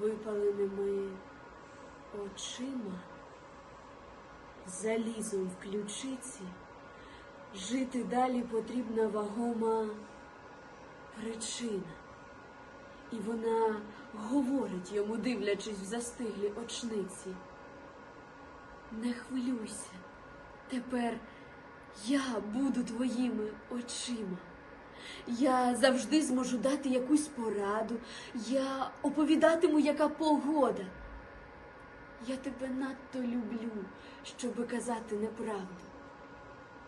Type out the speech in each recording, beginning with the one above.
випаленими очима, залізом в ключиці, жити далі потрібна вагома причина. І вона говорить йому, дивлячись в застиглі очниці. Не хвилюйся, тепер я буду твоїми очима. Я завжди зможу дати якусь пораду, я оповідатиму, яка погода. Я тебе надто люблю, щоби казати неправду.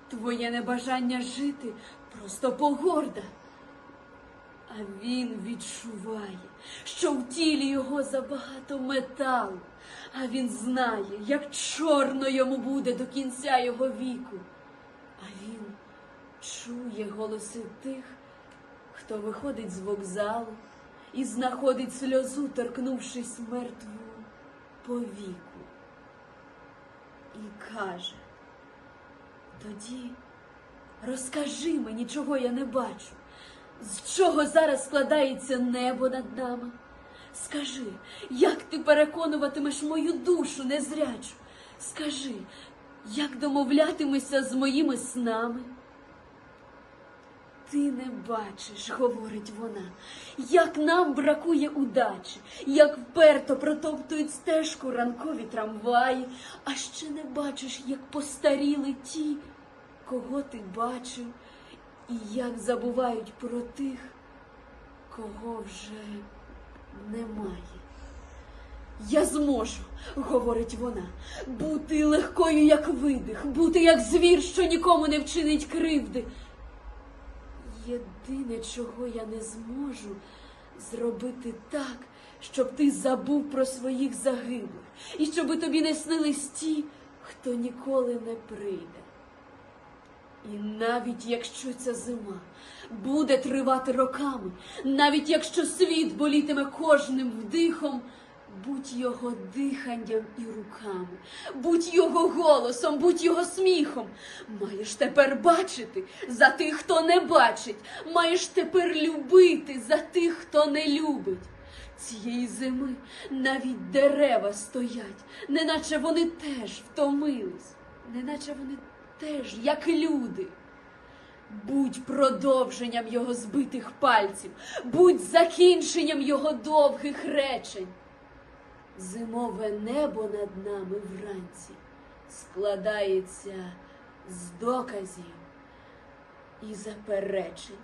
Твоє небажання жити просто погорда. А він відчуває, що в тілі його забагато металу, а він знає, як чорно йому буде до кінця його віку. А він чує голоси тих, хто виходить з вокзалу і знаходить сльозу, торкнувшись мертву повіку. І каже, тоді розкажи мені, чого я не бачу. З чого зараз складається небо над нами? Скажи, як ти переконуватимеш мою душу незрячу? Скажи, як домовлятимешся з моїми снами? Ти не бачиш, говорить вона, як нам бракує удачі, як вперто протоптують стежку ранкові трамваї, а ще не бачиш, як постаріли ті, кого ти бачив, і як забувають про тих, кого вже немає. Я зможу, говорить вона, бути легкою, як видих, бути як звір, що нікому не вчинить кривди. Єдине, чого я не зможу, зробити так, щоб ти забув про своїх загиблих, і щоби тобі не снились ті, хто ніколи не прийде. І навіть якщо ця зима буде тривати роками, навіть якщо світ болітиме кожним вдихом, будь його диханням і руками, будь його голосом, будь його сміхом. Маєш тепер бачити за тих, хто не бачить, маєш тепер любити за тих, хто не любить. Цієї зими навіть дерева стоять, неначе вони теж втомились, неначе вони теж, як люди. Будь продовженням його збитих пальців, будь закінченням його довгих речень. Зимове небо над нами вранці складається з доказів і заперечень.